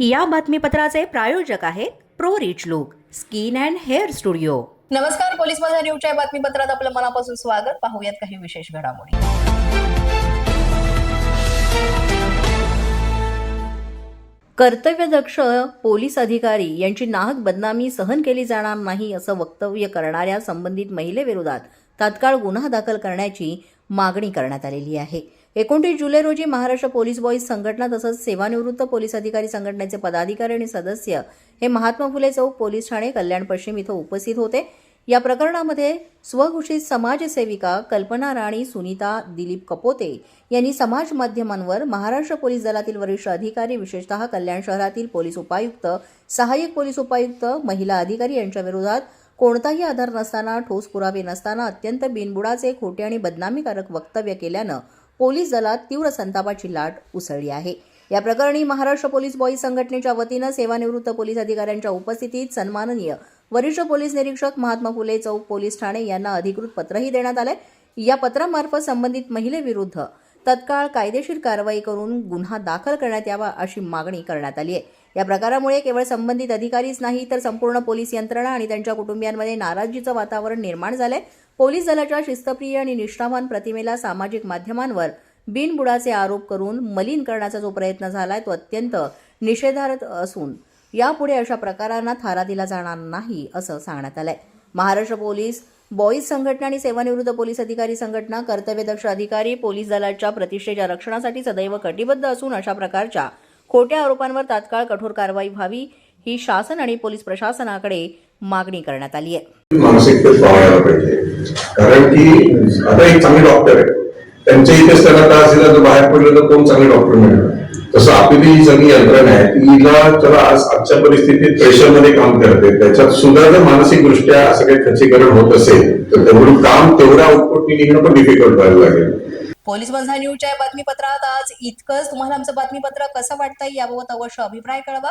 या बातमीपत्राचे प्रायोजक आहेत Pro Rich Look Skin and Hair Studio. नमस्कार पोलीस माझा न्यूजच्या बातमीपत्रात आपलं मनापासून स्वागत. पाहूयात काही विशेष घडामोडी. कर्तव्यदक्ष पोलीस अधिकारी यांची नाहक बदनामी सहन केली जाणार नाही असं वक्तव्य करणाऱ्या संबंधित महिलेविरोधात तात्काळ गुन्हा दाखल करण्याची मागणी करण्यात आलेली आहे. एकोणतीस जुलै रोजी महाराष्ट्र पोलीस बॉईज संघटना तसंच सेवानिवृत्त पोलीस अधिकारी संघटनेचे पदाधिकारी आणि सदस्य हे महात्मा फुले चौक पोलीस ठाणे कल्याण पश्चिम इथं उपस्थित होते. या प्रकरणामध्ये स्वघोषित समाजसेविका कल्पना राणी सुनीता दिलीप कपोते यांनी समाज माध्यमांवर महाराष्ट्र पोलीस दलातील वरिष्ठ अधिकारी विशेषतः कल्याण शहरातील पोलीस उपायुक्त सहाय्यक पोलीस उपायुक्त महिला अधिकारी यांच्या विरोधात कोणताही आधार नसताना ठोस पुरावे नसताना अत्यंत बिनबुडाचे खोटे आणि बदनामीकारक वक्तव्य केल्यानं पोलीस दलात तीव्र संतापाची लाट उसळली आहे. या प्रकरणी महाराष्ट्र पोलीस बॉईज संघटनेच्या वतीनं सेवानिवृत्त पोलीस अधिकाऱ्यांच्या उपस्थितीत सन्माननीय वरिष्ठ पोलीस निरीक्षक महात्मा फुले चौक पोलीस ठाणे यांना अधिकृत पत्रही देण्यात आलंय. या पत्रामार्फत संबंधित महिलेविरुद्ध तत्काळ कायदेशीर कारवाई करून गुन्हा दाखल करण्यात यावा अशी मागणी करण्यात आली आहे. या प्रकारामुळे केवळ संबंधित अधिकारीच नाही तर संपूर्ण पोलीस यंत्रणा आणि त्यांच्या कुटुंबियांमध्ये नाराजीचं वातावरण निर्माण झालंय. पोलीस दलाच्या शिस्तप्रिय आणि निष्ठावान प्रतिमेला सामाजिक माध्यमांवर बिनबुडाचे आरोप करून मलिन करण्याचा जो प्रयत्न झालाय तो अत्यंत निषेधार्थ असून यापुढे अशा प्रकारांना थारा दिला जाणार नाही असं सांगण्यात आलंय. महाराष्ट्र पोलीस बॉईज संघटना आणि सेवानिवृत्त पोलीस अधिकारी संघटना कर्तव्यदक्ष अधिकारी पोलीस दलाच्या प्रतिष्ठेच्या रक्षणासाठी सदैव कटिबद्ध असून अशा प्रकारच्या खोट्या आरोपांवर तात्काळ कठोर कारवाई व्हावी ही शासन आणि पोलीस प्रशासनाकडे मागणी करण्यात आली आहे. मानसिकतेत वाढायला पाहिजे. कारण की आता एक चांगले डॉक्टर आहे. त्यांच्या इथेच त्यांना त्रास दिला तर बाहेर पडलं तर कोण चांगले डॉक्टर मिळणार तसं आपली जी सगळी यंत्रणा आहे तिला चला आज आजच्या परिस्थितीत प्रेशरमध्ये काम करते. त्याच्यात सुद्धा जर मानसिकदृष्ट्या असं काही खच्चीकरण होत असेल तर तेवढं काम तेवढ्या आउटपुटनी निघणं पण डिफिकल्ट व्हायला लागेल. पोलीस माझा न्यूजच्या बातमीपत्रात आज इतकंच. तुम्हाला आमचं बातमीपत्र कसं वाटतंय याबाबत अवश्य अभिप्राय कळवा.